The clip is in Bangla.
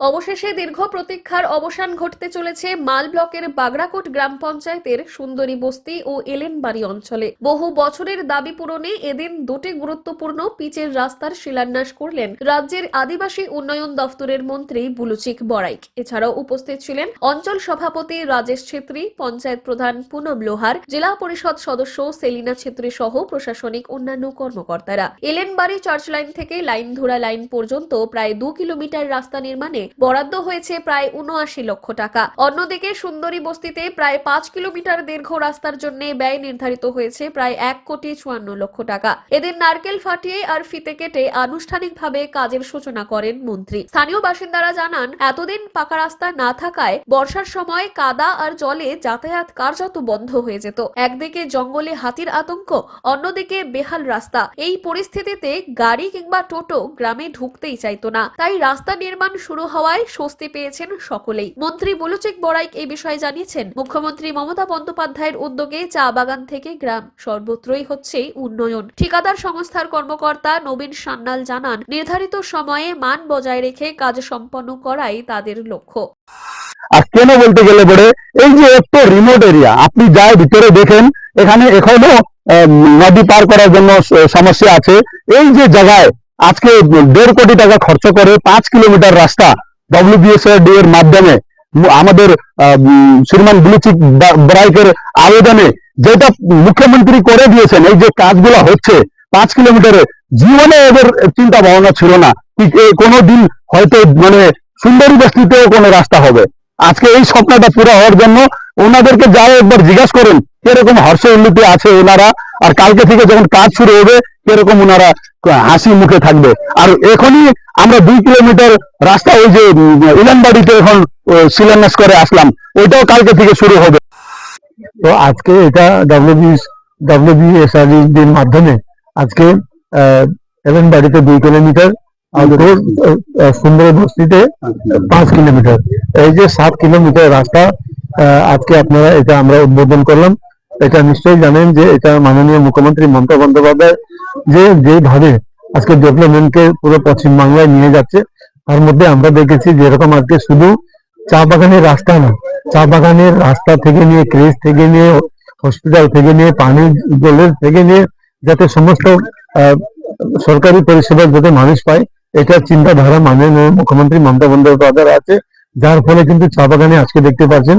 অবশেষে দীর্ঘ প্রতীক্ষার অবসান ঘটতে চলেছে মাল ব্লকের বাগড়াকোট গ্রাম পঞ্চায়েতের সুন্দরী বস্তি ও এলেনবাড়ি অঞ্চলে। বহু বছরের দাবি পূরণে এদিন দুটি গুরুত্বপূর্ণ পিচের রাস্তার শিলান্যাস করলেন রাজ্যের আদিবাসী উন্নয়ন দফতরের মন্ত্রী বুলুচিক বড়াইক। এছাড়াও উপস্থিত ছিলেন অঞ্চল সভাপতি রাজেশ ছেত্রী, পঞ্চায়েত প্রধান পুনম লোহার, জেলা পরিষদ সদস্য সেলিনা ছেত্রী সহ প্রশাসনিক অন্যান্য কর্মকর্তারা। এলেনবাড়ি চার্চ লাইন থেকে লাইনধুরা লাইন পর্যন্ত প্রায় দু কিলোমিটার রাস্তা নির্মাণে বরাদ্দ হয়েছে প্রায় উনআশি লক্ষ টাকা। অন্যদিকে সুন্দরী বস্তিতে প্রায় পাঁচ কিলোমিটার দীর্ঘ রাস্তার জন্য ব্যয় নির্ধারিত হয়েছে প্রায় এক কোটি চুয়ান্ন লক্ষ টাকা। এদের নারকেল ফাটিয়ে আর ফিতে কেটে আনুষ্ঠানিকভাবে কাজের সূচনা করেন মন্ত্রী। স্থানীয় বাসিন্দারা জানান, এতদিন পাকা রাস্তা না থাকায় বর্ষার সময় কাদা আর জলে যাতায়াত কার্যত বন্ধ হয়ে যেত। একদিকে জঙ্গলে হাতির আতঙ্ক, অন্যদিকে বেহাল রাস্তা। এই পরিস্থিতিতে গাড়ি কিংবা টোটো গ্রামে ঢুকতেই চাইতো না। তাই রাস্তা নির্মাণ শুরু হওয়ায় স্বস্তি পেয়েছেন সকলেই। মন্ত্রী বুলুচেক বড়াইক এই বিষয়ে জানিয়েছেন, মুখ্যমন্ত্রী মমতা বন্দ্যোপাধ্যায়ের উদ্যোগে চা বাগান থেকে গ্রাম, সর্বত্রই হচ্ছে উন্নয়ন। ঠিকাদার সংস্থার কর্মকর্তা নবীন সান্যাল জানান, নির্ধারিত সময়ে মান বজায় রেখে কাজ সম্পন্ন করাই তাদের লক্ষ্য। আর কেন বলতে গেলে পরে, এই যে এত রিমোট এরিয়া আপনি যাই ভিতরে দেখেন, এখানে এখনও নদী পার করার জন্য সমস্যা আছে। এই যে জায়গায় আজকে দেড় কোটি টাকা খরচ করে পাঁচ কিলোমিটার রাস্তা মাধ্যমে আমাদের শ্রীমান ব্লুচিক ব্রাইকের আবেদনে যেটা মুখ্যমন্ত্রী করে দিয়েছেন, এই যে কাজগুলো হচ্ছে, পাঁচ কিলোমিটারে, জীবনে এদের চিন্তা ভাবনা ছিল না। কোনো দিন হয়তো মানে সুন্দরী বস্তিতেও কোনো রাস্তা হবে। আজকে এই স্বপ্নটা পুরো হওয়ার জন্য ওনাদেরকে যাই একবার জিজ্ঞাসা করেন কীরকম হর্ষ উন্নতি আছে ওনারা আর কালকে থেকে যখন কাজ শুরু হবে কীরকম ওনারা হাসি মুখে থাকবে। আর এখনই আমরা দুই কিলোমিটার রাস্তা ওই যে ইলানবাড়িতে এখন শিলান্যাস করে আসলাম। ওইটাও কালকে থেকে শুরু হবে। তো আজকে এটা ডাব্লিউবি ডাব্লিউবিএসআর মাধ্যমে আজকে এলেন বাড়িতে দুই কিলোমিটার সুন্দর বস্তিতে পাঁচ কিলোমিটার। এই যে সাত কিলোমিটার রাস্তা আজকে আপনারা এটা আমরা উদ্বোধন করলাম। এটা নিশ্চয়ই জানেন যে এটা মাননীয় মুখ্যমন্ত্রী মমতা বন্দ্যোপাধ্যায় যে যেভাবে আজকে ডেভেলপমেন্টকে পুরো পশ্চিম বাংলায় নিয়ে যাচ্ছে, তার মধ্যে আমরা দেখেছি যে এরকম আজকে শুধু চা বাগানের রাস্তা না, চা বাগানের রাস্তা থেকে নিয়ে ক্রেজ থেকে নিয়ে হসপিটাল থেকে নিয়ে পানি জলের থেকে নিয়ে যাতে সমস্ত সরকারি পরিষেবা যাতে মানুষ পায়, এটা চিন্তাধারা মাননীয় মুখ্যমন্ত্রী মমতা বন্দ্যোপাধ্যায় আছে। যার ফলে কিন্তু চা বাগানে আজকে দেখতে পাচ্ছেন